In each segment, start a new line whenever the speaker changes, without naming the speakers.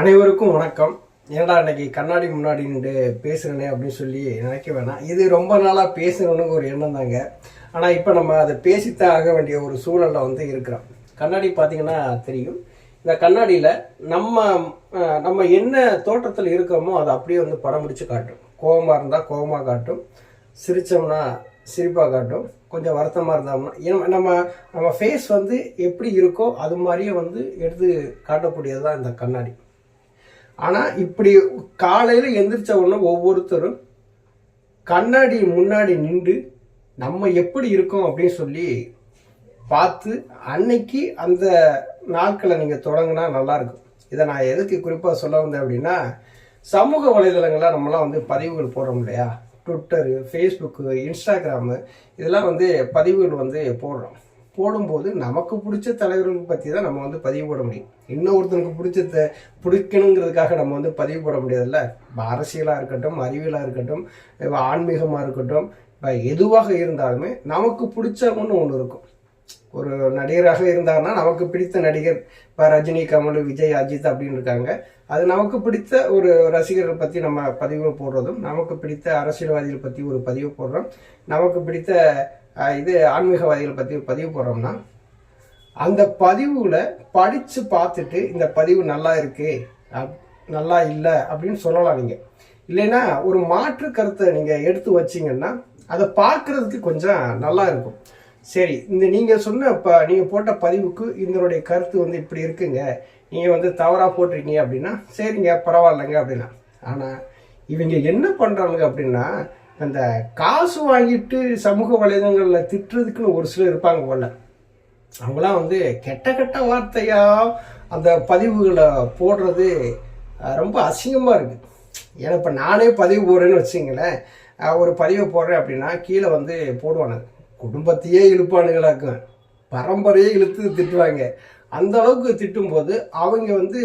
அனைவருக்கும் வணக்கம். ஏன்டா இன்னைக்கு கண்ணாடி முன்னாடி நின்று பேசுகிறேனே அப்படின்னு சொல்லி நினைக்க வேணாம். இது ரொம்ப நாளாக பேசணுன்னு ஒரு எண்ணம் தாங்க. ஆனால் இப்போ நம்ம அதை பேசித்தான் ஆக வேண்டிய ஒரு சூழலில் வந்து இருக்கிறோம். கண்ணாடி பார்த்தீங்கன்னா தெரியும். இந்த கண்ணாடியில் நம்ம நம்ம என்ன தோற்றத்தில் இருக்கோமோ அதை அப்படியே வந்து படம் பிடிச்சி காட்டும். கோபமாக இருந்தால் கோபமாக காட்டும். சிரிச்சோம்னா சிரிப்பாக காட்டும். கொஞ்சம் வருத்தமாக இருந்தோம்னா நம்ம நம்ம ஃபேஸ் வந்து எப்படி இருக்கோ அது மாதிரியே வந்து எடுத்து காட்டக்கூடியது தான் இந்த கண்ணாடி. ஆனால் இப்படி காலையில் எந்திரிச்ச உடனே ஒவ்வொருத்தரும் கண்ணாடி முன்னாடி நின்று நம்ம எப்படி இருக்கோம் அப்படின்னு சொல்லி பார்த்து அன்னைக்கு அந்த நாட்களை நீங்கள் தொடங்கினா நல்லாயிருக்கும் இதை நான் எதுக்கு குறிப்பாக சொல்ல வந்தேன் அப்படின்னா சமூக வலைதளங்களில் நம்மலாம் வந்து பதிவுகள் போடுறோம் இல்லையா? ட்விட்டரு ஃபேஸ்புக்கு இன்ஸ்டாகிராமு இதெல்லாம் வந்து பதிவுகள் வந்து போடுறோம். போடும்போது நமக்கு பிடிச்ச தலைவர்கள் பற்றி தான் நம்ம வந்து பதிவு போட முடியும். இன்னொருத்தனுக்கு பிடிச்ச பிடிக்கணுங்கிறதுக்காக நம்ம வந்து பதிவு போட முடியாதுல்ல? இப்போ அரசியலாக இருக்கட்டும் அறிவியலாக இருக்கட்டும் இப்போ ஆன்மீகமாக இருக்கட்டும் இப்போ எதுவாக இருந்தாலுமே நமக்கு பிடிச்சவன்னு ஒன்று இருக்கும். ஒரு நடிகராக இருந்தாருன்னா நமக்கு பிடித்த நடிகர் இப்போ ரஜினி கமல் விஜய் அஜித் அப்படின்னு இருக்காங்க. அது நமக்கு பிடித்த ஒரு ரசிகர்கள் பற்றி நம்ம பதிவு போடுறதும் நமக்கு பிடித்த அரசியல்வாதிகள் பற்றி ஒரு பதிவு போடுறோம். நமக்கு பிடித்த இது ஆன்மீகவாதிகள் பற்றி பதிவு போகிறோம்னா அந்த பதிவில் படித்து பார்த்துட்டு இந்த பதிவு நல்லா இருக்கு அப்- நல்லா இல்லை அப்படின்னு சொல்லலாம் நீங்கள் இல்லைன்னா ஒரு மாற்று கருத்தை நீங்கள் எடுத்து வச்சிங்கன்னா அதை பார்க்குறதுக்கு கொஞ்சம் நல்லா இருக்கும். சரி இந்த நீங்கள் சொன்ன இப்போ நீங்கள் போட்ட பதிவுக்கு இதனுடைய கருத்து வந்து இப்படி இருக்குங்க. நீங்கள் வந்து தவறாக போட்டிருக்கீங்க அப்படின்னா சரிங்க பரவாயில்லைங்க அப்படின்னா. ஆனால் இவங்க என்ன பண்ணுறாங்க அப்படின்னா அந்த காசு வாங்கிட்டு சமூக வலைதளங்களில் திட்டுறதுக்குன்னு ஒரு சிலர் இருப்பாங்க போல. அவங்களாம் வந்து கெட்ட கெட்ட வார்த்தையாக அந்த பதிவுகளை போடுறது ரொம்ப அசிங்கமாக இருக்குது ஏன்னா இப்போ நானே பதிவு போடுறேன்னு வச்சுங்களேன் ஒரு பதிவை போடுறேன் அப்படின்னா கீழே வந்து போடுவானுங்க குடும்பத்தையே இழுப்பானுங்களாக்கும் பரம்பரையே இழுத்து திட்டுவாங்க. அந்த அளவுக்கு திட்டும்போது அவங்க வந்து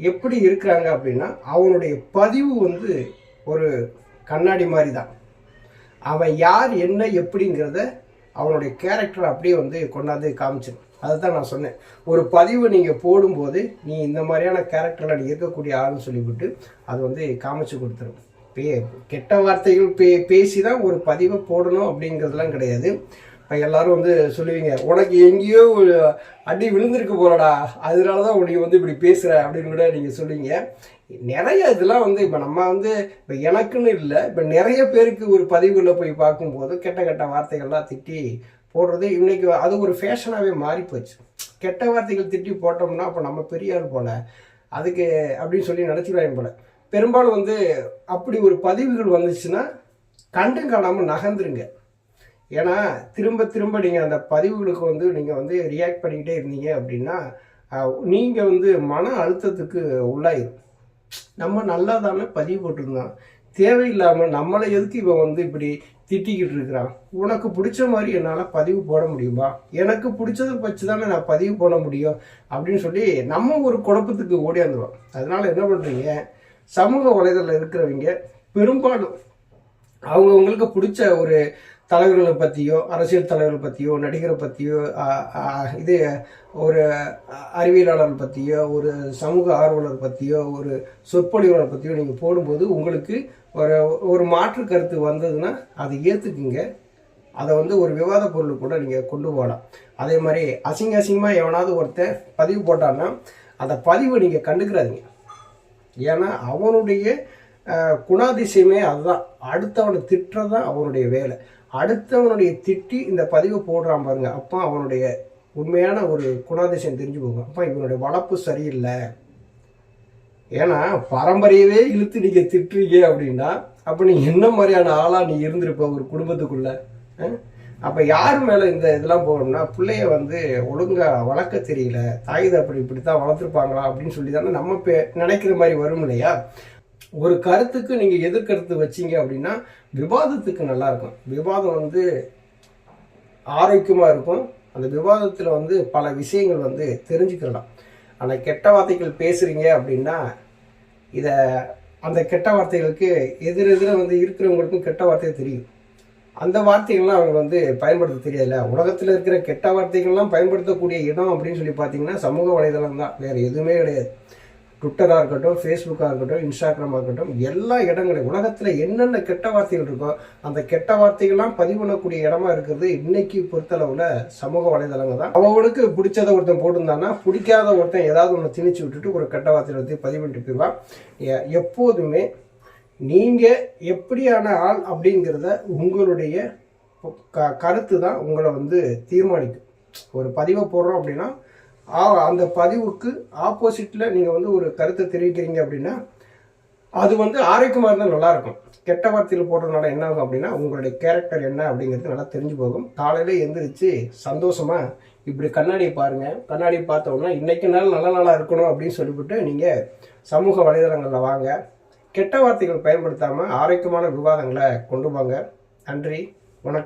எப்படி இருக்கிறாங்க அப்படின்னா அவனுடைய பதிவு வந்து ஒரு கண்ணாடி மாதிரி தான் அவன் யார் என்ன எப்படிங்கிறத அவனுடைய கேரக்டர் அப்படியே வந்து கொண்டாந்து காமிச்சிடும் அதை தான் நான் சொன்னேன். ஒரு பதிவு நீங்கள் போடும்போது நீ இந்த மாதிரியான கேரக்டரில் நீ இருக்கக்கூடிய ஆள்னு சொல்லிவிட்டு அது வந்து காமிச்சு கொடுத்துரும். பே கெட்ட வார்த்தைகள் பே பேசி தான் ஒரு பதிவை போடணும் அப்படிங்கிறதுலாம் கிடையாது. எல்லாரும் வந்து சொல்லுவீங்க உனக்கு எங்கேயோ ஒரு அடி விழுந்திருக்கு போலடா அதனால தான் உனக்கு வந்து இப்படி பேசுகிற அப்படின்னு கூட நீங்கள் சொல்லுவீங்க. நிறைய இதெல்லாம் வந்து இப்போ நம்ம வந்து இப்போ எனக்குன்னு இல்லை இப்போ நிறைய பேருக்கு ஒரு பதிவுகளில் போய் பார்க்கும்போது கெட்ட கெட்ட வார்த்தைகள்லாம் திட்டி போடுறது இன்னைக்கு அது ஒரு ஃபேஷனாகவே மாறி போச்சு. கெட்ட வார்த்தைகள் திட்டி போட்டோம்னா அப்போ நம்ம பெரிய ஆள் போல அதுக்கு அப்படின்னு சொல்லி நினச்சிடுவாங்க போல. பெரும்பாலும் வந்து அப்படி ஒரு பதிவுகள் வந்துச்சுன்னா கண்டும் காணாமல் நகர்ந்துருங்க. ஏன்னா திரும்ப திரும்ப நீங்கள் அந்த பதிவுகளுக்கு வந்து நீங்கள் வந்து ரியாக்ட் பண்ணிக்கிட்டே இருந்தீங்க அப்படின்னா நீங்கள் வந்து மன அழுத்தத்துக்கு உள்ளாயிரும். நம்ம நல்லா தானே பதிவு போட்டிருந்தோம். தேவையில்லாமல் நம்மளை எதுக்கு இவன் வந்து இப்படி திட்டிக்கிட்டு இருக்கிறான்? உனக்கு பிடிச்ச மாதிரி என்னால் பதிவு போட முடியுமா? எனக்கு பிடிச்சதை வச்சு தானே நான் பதிவு போட முடியும் அப்படின்னு சொல்லி நம்ம ஒரு குழப்பத்துக்கு ஓடியாந்துடும் அதனால் என்ன பண்ணுறீங்க சமூக வலைதளத்தில் இருக்கிறவங்க பெரும்பாலும் அவங்கவுங்களுக்கு பிடிச்ச ஒரு தலைவர்களை பற்றியோ அரசியல் தலைவர்கள் பற்றியோ நடிகரை பற்றியோ இது ஒரு அறிவியலாளர் பற்றியோ ஒரு சமூக ஆர்வலர் பற்றியோ ஒரு சொற்பொழிவாளர் பற்றியோ நீங்கள் போடும்போது உங்களுக்கு ஒரு ஒரு மாற்று கருத்து வந்ததுன்னா அதை ஏற்றுக்குங்க அதை வந்து ஒரு விவாத பொருள் கூட நீங்கள் கொண்டு போகலாம். அதே மாதிரி அசிங்க அசிங்கமாக எவனாவது ஒருத்தன் பதிவு போட்டான்னா அந்த பதிவை நீங்கள் கண்டுக்கிறாதீங்க. ஏன்னா அவனுடைய குணாதிசயமே அதுதான். அடுத்தவனை திட்டுறது தான் அவனுடைய வேலை. அடுத்தவனுடைய திட்டி இந்த பதிவை போடுறான் பாருங்க. அப்போ அவனுடைய உண்மையான ஒரு குணாதிசயம் தெரிஞ்சு போகும். அப்போ இவனுடைய வளர்ப்பு சரியில்லை. ஏன்னா பரம்பரையவே இழுத்து நீங்க திட்டுறீங்க அப்படின்னா அப்ப நீ என்ன மாதிரியான ஆளா நீ இருந்திருப்ப ஒரு குடும்பத்துக்குள்ள? அப்போ அப்ப யார் மேல இந்த இதெல்லாம் போகணும்னா பிள்ளைய வந்து ஒழுங்கா வளர்க்க தெரியல. தாய் அப்படி இப்படித்தான் வளர்த்துருப்பாங்களா அப்படின்னு சொல்லி தானே நம்ம பே- நினைக்கிற மாதிரி வரும் இல்லையா? ஒரு கருத்துக்கு நீங்கள் எதிர்கருத்து வச்சீங்க அப்படின்னா விவாதத்துக்கு நல்லாயிருக்கும் விவாதம் வந்து ஆரோக்கியமாக இருக்கும். அந்த விவாதத்தில் வந்து பல விஷயங்கள் வந்து தெரிஞ்சுக்கலாம் ஆனால் கெட்ட வார்த்தைகள் பேசுகிறீங்க அப்படின்னா இதை அந்த கெட்ட வார்த்தைகளுக்கு எதிரெதிர வந்து இருக்கிறவங்களுக்கும் கெட்ட வார்த்தை தெரியும். அந்த வார்த்தைகள்லாம் அவங்க வந்து பயன்படுத்த தெரியல. உலகத்தில் இருக்கிற கெட்ட வார்த்தைகள்லாம் பயன்படுத்தக்கூடிய இடம் அப்படின்னு சொல்லி பார்த்தீங்கன்னா சமூக வலைதளம் தான். வேறு எதுவுமே கிடையாது. ட்விட்டராக இருக்கட்டும் ஃபேஸ்புக்காக இருக்கட்டும் இன்ஸ்டாகிராமாக இருக்கட்டும் எல்லா இடங்களையும் உலகத்தில் என்னென்ன கெட்ட வார்த்தைகள் இருக்கோ அந்த கெட்ட வார்த்தைகள்லாம் பதிவு பண்ணக்கூடிய இடமா இருக்கிறது இன்னைக்கு பொறுத்தளவில் சமூக வலைதளங்கள் தான் அவனுக்கு பிடிச்சத ஒருத்தன் போட்டிருந்தான்னா பிடிக்காத ஒருத்தன் ஏதாவது ஒன்று திணிச்சு விட்டுட்டு ஒரு கெட்ட வார்த்தையை வந்து பதிவு பண்ணிட்டு போயிடுவான். எப்போதுமே நீங்கள் எப்படியான ஆள் அப்படிங்கிறத உங்களுடைய க கருத்து தான் உங்களை வந்து தீர்மானிக்கும். ஒரு பதிவை போடுறோம் அப்படின்னா அந்த பதிவுக்கு ஆப்போசிட்டில் நீங்கள் வந்து ஒரு கருத்தை தெரிவிக்கிறீங்க அப்படின்னா அது வந்து ஆரோக்கியமாக இருந்தால் நல்லாயிருக்கும். கெட்ட வார்த்தையில் போடுறதுனால என்ன ஆகும் அப்படின்னா உங்களுடைய கேரக்டர் என்ன அப்படிங்கிறது நல்லா தெரிஞ்சு போகும். காலையில் எந்திரிச்சு சந்தோஷமாக இப்படி கண்ணாடியை பாருங்கள் கண்ணாடி பார்த்தோம்னா இன்றைக்கு இன்னைக்கு நாள் நல்ல நாளாக இருக்கணும் அப்படின்னு சொல்லிவிட்டு நீங்கள் சமூக வலைதளங்களில் வாங்க. கெட்ட வார்த்தைகள் பயன்படுத்தாமல் ஆரோக்கியமான விவாதங்களை கொண்டு வாங்க நன்றி. வணக்கம்.